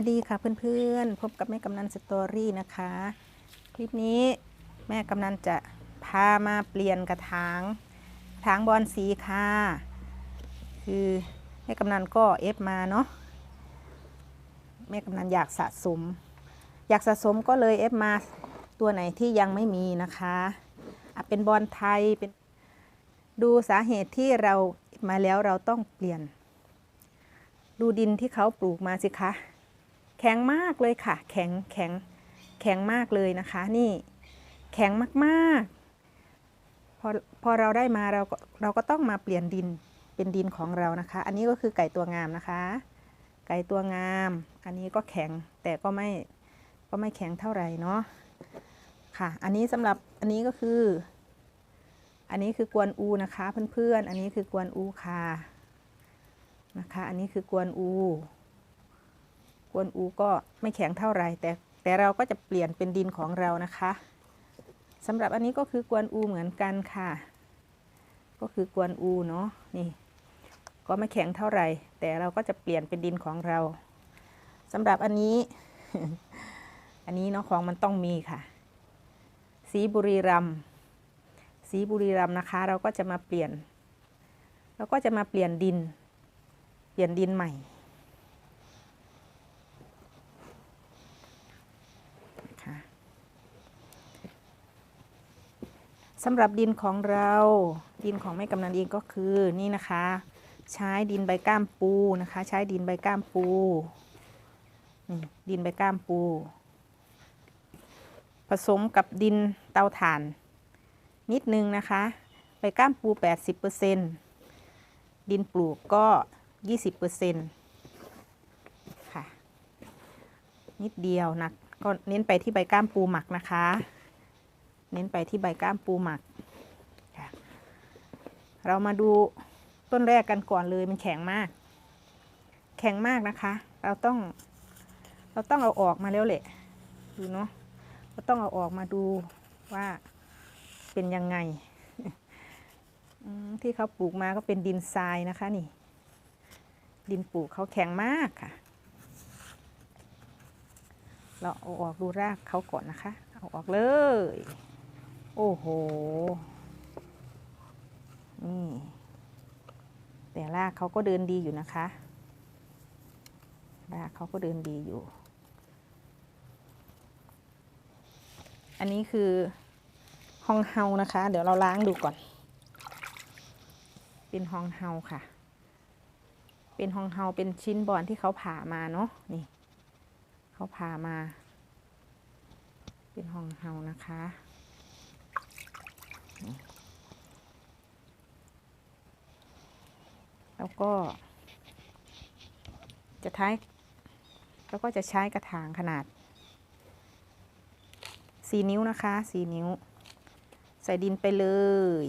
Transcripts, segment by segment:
วัสดีค่ะเพื่อนๆ พบกับแม่กำนันสตอรี่นะคะ คลิปนี้แม่กำนันจะพามาเปลี่ยนกระถางกระถางบอลสีค่ะ คือแม่กำนันก็เอฟมาเนาะแม่กำนันอยากสะสม อยากสะสมก็เลยเอฟมาตัวไหนที่ยังไม่มีนะคะอะเป็นบอลไทยเป็นดูสาเหตุที่เราเอฟมาแล้วเราต้องเปลี่ยนดูดินที่เขาปลูกมาสิคะ แข็งมากเลยค่ะ แข็งแข็งแข็งมากเลยนะคะ นี่ แข็งมากๆ พอพอเราได้มาเราก็เราก็ต้องมาเปลี่ยนดินเป็นดินของเรานะคะ อันนี้ก็คือไก่ตัวงามนะคะ ไก่ตัวงาม อันนี้ก็แข็งแต่ก็ไม่ก็ไม่แข็งเท่าไหร่เนาะค่ะ อันนี้สำหรับอันนี้ก็คือ อันนี้คือกวนอูนะคะเพื่อนๆ อันนี้คือกวนอูค่ะนะคะ อันนี้คือกวนอู กวนอูก็ไม่แข็งเท่าไหร่แต่แต่เราก็จะเปลี่ยนเป็นดินของเรานะคะสำหรับอันนี้ก็คือกวนอูเหมือนกันค่ะ ก็คือกวนอูเนาะนี่ก็ไม่แข็งเท่าไหร่ แต่เราก็จะเปลี่ยนเป็นดินของเราสำหรับอันนี้ อันนี้เนาะของมันต้องมีค่ะ สีบุรีรัมสีบุรีรัมนะคะ เราก็จะมาเปลี่ยน เราก็จะมาเปลี่ยนดิน เปลี่ยนดินใหม่ สำหรับดินของเราดินของแม่กำนันเองก็คือนี่นะคะ ใช้ดินใบก้ามปูนะคะ ใช้ดินใบก้ามปูนี่ดินใบก้ามปู ผสมกับดินเตาถ่าน นิดนึงนะคะ ใบก้ามปู 80%ดินปลูกก็ 20%ค่ะ นิดเดียวนะก็เน้นไปที่ใบก้ามปูหมักนะคะ เน้นไปที่ใบก้ามปูหมักค่ะเรามาดูต้นแรกกันก่อนเลยมันแข็งมาก แข็งมากนะคะ เราต้อง เราต้องเอาออกมาแล้วแหละ ดูเนาะเราต้องเอาออกมาดูว่าเป็นยังไงที่เขาปลูกมาก็เป็นดินทรายนะคะนี่ ดินปลูกเขาแข็งมากค่ะ เราเอาออกดูรากเขาก่อนนะคะ เอาออกเลย โอ้โห นี่ แต่รากเขาก็เดินดีอยู่นะคะ รากเขาก็เดินดีอยู่ อันนี้คือฮองเฮานะคะ เดี๋ยวเราล้างดูก่อน เป็นฮองเฮาค่ะ เป็นฮองเฮาเป็นชิ้นบอนที่เขาผ่ามาเนาะ นี่ เขาผ่ามา เป็นฮองเฮานะคะ แล้วก็ จะท้าย แล้วก็จะใช้กระถางขนาดสี่นิ้วนะคะสี่นิ้ว ใส่ดินไปเลย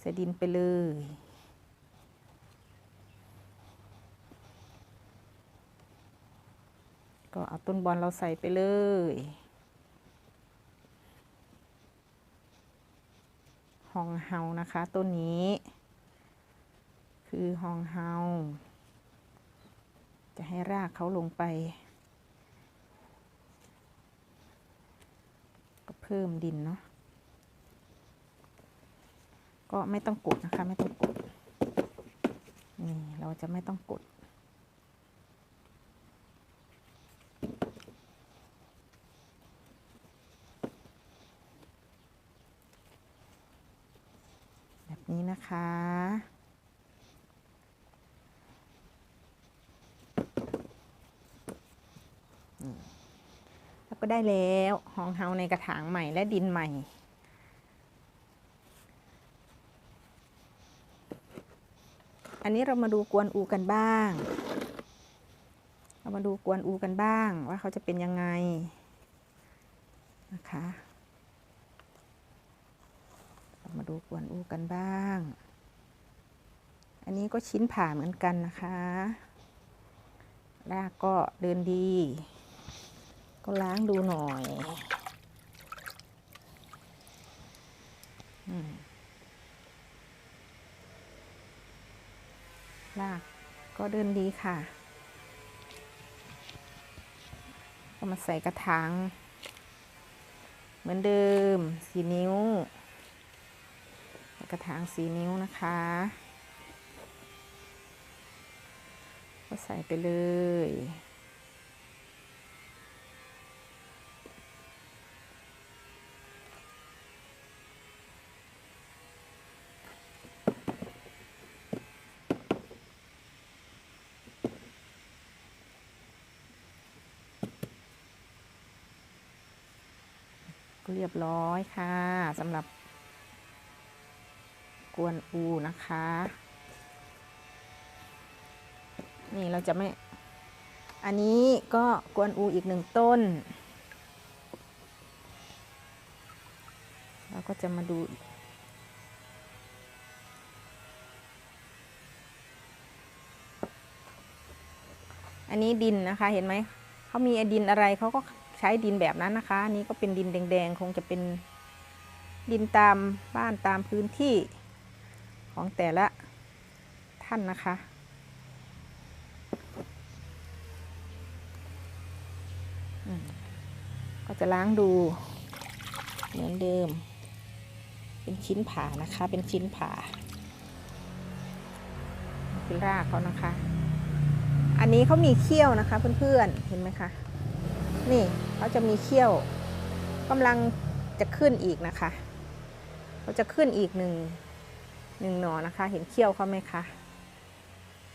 ใส่ดินไปเลยก็เอาต้นบอลเราใส่ไปเลย ฮองเฮานะคะต้นนี้ คือฮองเฮาจะให้รากเขาลงไป ก็เพิ่มดินเนาะก็ไม่ต้องกดนะคะ ไม่ต้องกด นี่ เราจะไม่ต้องกด แบบนี้นะคะ นี่แล้ว ก็ได้แล้วหองเฮาในกระถางใหม่และดินใหม่ อันนี้เรามาดูกวนอูกันบ้าง เรามาดูกวนอูกันบ้างว่าเขาจะเป็นยังไงนะคะเรามาดูกวนอูกันบ้าง อันนี้ก็ชิ้นผ่าเหมือนกันนะคะรากก็เดินดี ก็ล้างดูหน่อยอืมรากก็เดินดีค่ะ ก็มาใส่กระถางเหมือนเดิมสีนิ้ว กระถางสีนิ้วนะคะ ก็ใส่ไปเลย เรียบร้อยค่ะสำหรับ กวนอูนะคะ นี่เราจะไม่ อันนี้ก็กวนอูอีกหนึ่งต้น เราก็จะมาดูอันนี้ดินนะคะเห็นไหม เขามีดินอะไรเขาก็ ใช้ดินแบบนั้นนะคะนี้ก็เป็นดินแดงๆคงจะเป็นดินตามบ้านตามพื้นที่ของแต่ละท่านนะคะ ก็จะล้างดูเหมือนเดิม เป็นชิ้นผ่านะคะ เป็นชิ้นผ่าเป็นรากเขานะคะ อันนี้เขามีเขี้ยวนะคะเพื่อนๆ เห็นไหมคะ นี่เขาจะมีเขี้ยวกำลังจะขึ้นอีกนะคะเขาจะขึ้นอีกหนึ่งหนึ่งหนอนะคะ เห็นเขี้ยวเขาไหมคะ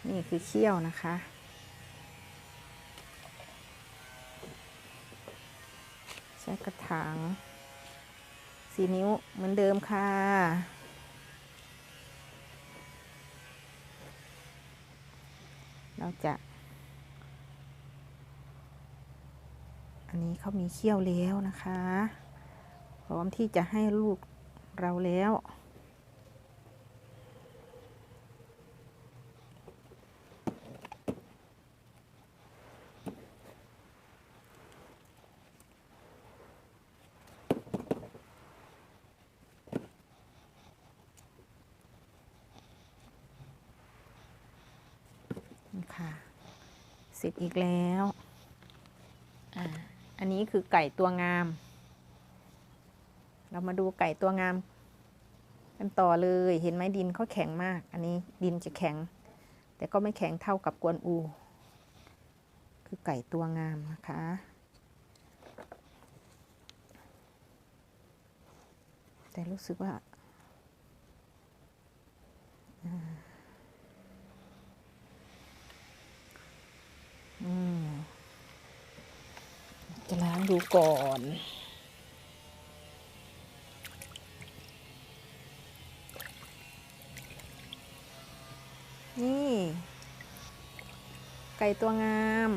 นี่คือเขี้ยวนะคะ ใช้กระถางสีนิ้วเหมือนเดิมค่ะเราจะ อันนี้เขามีเขี้ยวแล้วนะคะ พร้อมที่จะให้ลูกเราแล้วนี่ค่ะ เสร็จอีกแล้ว อันนี้คือไก่ตัวงาม เรามาดูไก่ตัวงามกันต่อเลย เห็นไหมดินเขาแข็งมาก อันนี้ดินจะแข็ง แต่ก็ไม่แข็งเท่ากับกวนอู คือไก่ตัวงามนะคะ แต่รู้สึกว่าอืม จะล้างดูก่อนนี่ ไก่ตัวงาม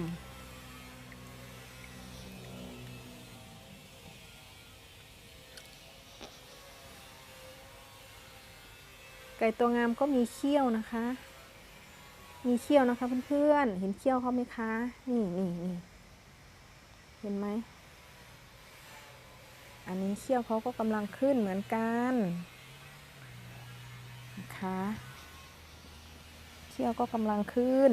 ไก่ตัวงามก็มีเขี้ยวนะคะ มีเขี้ยวนะคะเพื่อนๆ เห็นเขี้ยวเขาไหมคะ นี่นี่นี่ เห็นไหม อันนี้เขี้ยวเขาก็กำลังขึ้นเหมือนกันนะคะเขี้ยวก็กำลังขึ้น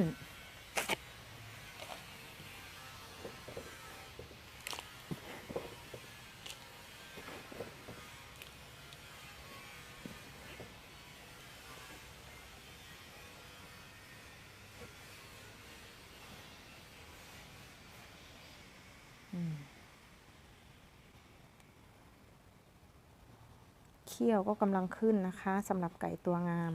เขี้ยวก็กำลังขึ้นนะคะสำหรับไก่ตัวงาม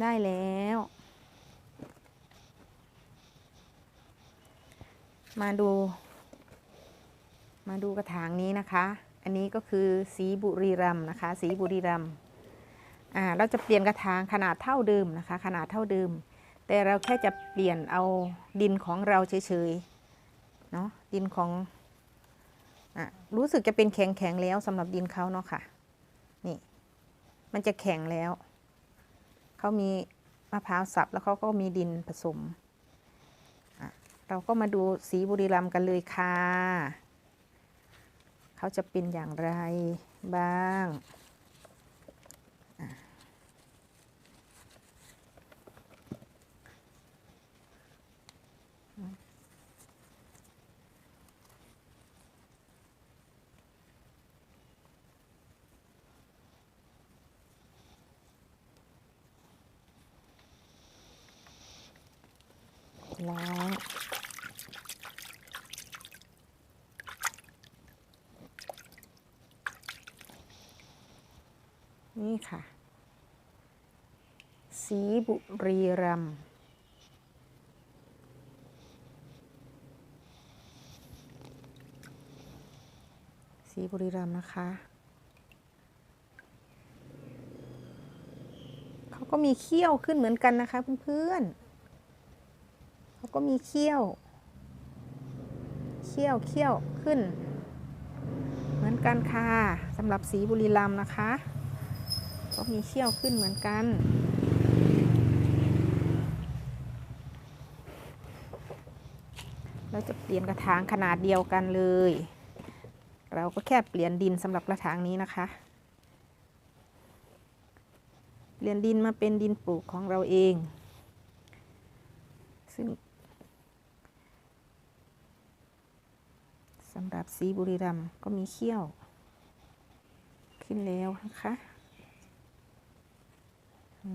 ได้แล้ว มาดู มาดูกระถางนี้นะคะ อันนี้ก็คือสีบุรีรัมนะคะ สีบุรีรัมอ่าเราจะเปลี่ยนกระถางขนาดเท่าเดิมนะคะ ขนาดเท่าเดิม แต่เราแค่จะเปลี่ยนเอาดินของเราเฉยๆเนาะดินของอะรู้สึกจะเป็นแข็งๆแล้วสำหรับดินเขาเนาะค่ะนี่ มันจะแข็งแล้วเขามีมะพร้าวสับแล้วเขาก็มีดินผสม เราก็มาดูสีบุรีรัมย์กันเลยค่ะ เขาจะเป็นอย่างไรบ้างอะล้าง นี่ค่ะ สีบุรีรัมสีบุรีรัมนะคะ เขาก็มีเขี้ยวขึ้นเหมือนกันนะคะเพื่อนๆเขาก็มีเขี้ยว เขี้ยวเขี้ยวขึ้น เหมือนกันค่ะสำหรับสีบุรีรัมนะคะ ก็มีเขี้ยวขึ้นเหมือนกัน เราจะเปลี่ยนกระถางขนาดเดียวกันเลย เราก็แค่เปลี่ยนดินสำหรับกระถางนี้นะคะ เปลี่ยนดินมาเป็นดินปลูกของเราเอง ซึ่งสำหรับสีบุรีรัมก็มีเขี้ยว ขึ้นแล้วนะคะ เส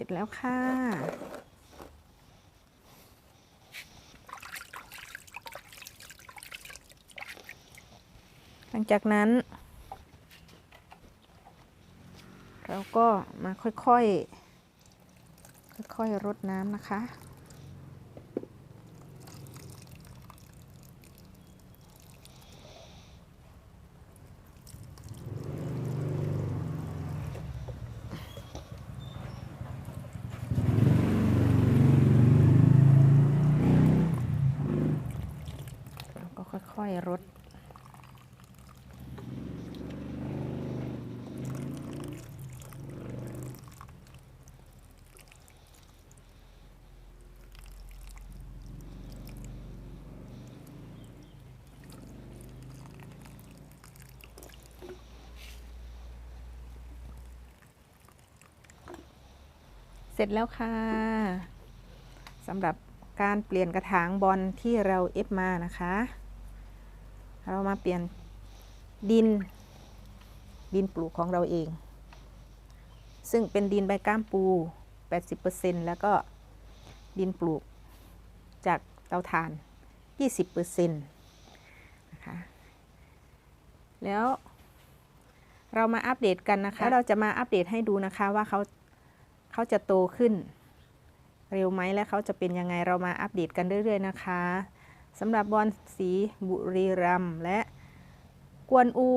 ร็จแล้วค่ะ หลัง จากนั้น เราก็มาค่อยๆ ค่อยๆรดน้ำนะคะ เราก็ค่อยๆรด เสร็จแล้วค่ะสำหรับการเปลี่ยนกระถางบอลที่เราเอฟมานะคะ เรามาเปลี่ยนดิน ดินปลูกของเราเอง ซึ่งเป็นดินใบก้ามปู 80%แล้วก็ดินปลูกจากเตาถ่าน 20%นะคะแล้วเรามาอัปเดตกันนะคะ เราจะมาอัปเดตให้ดูนะคะว่าเขา เขาจะโตขึ้น เร็วไหมและเขาจะเป็นยังไงเรามาอัปเดตกันเรื่อยๆนะคะสำหรับบอลสีบุรีรัมและกวนอู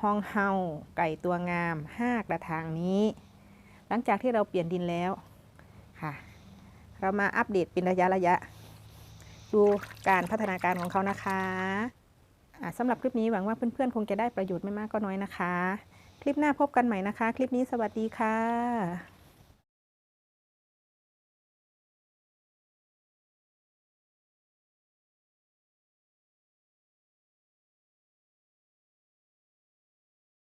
ฮองเฮาไก่ตัวงาม5กระถางนี้ หลังจากที่เราเปลี่ยนดินแล้วค่ะ เรามาอัปเดตเป็นระยะระยะ ดูการพัฒนาการของเขานะคะะสำหรับคลิปนี้หวังว่าเพื่อนๆ คงจะได้ประโยชน์ไม่มากก็น้อยนะคะ คลิปหน้าพบกันใหม่นะคะ คลิปนี้สวัสดีค่ะ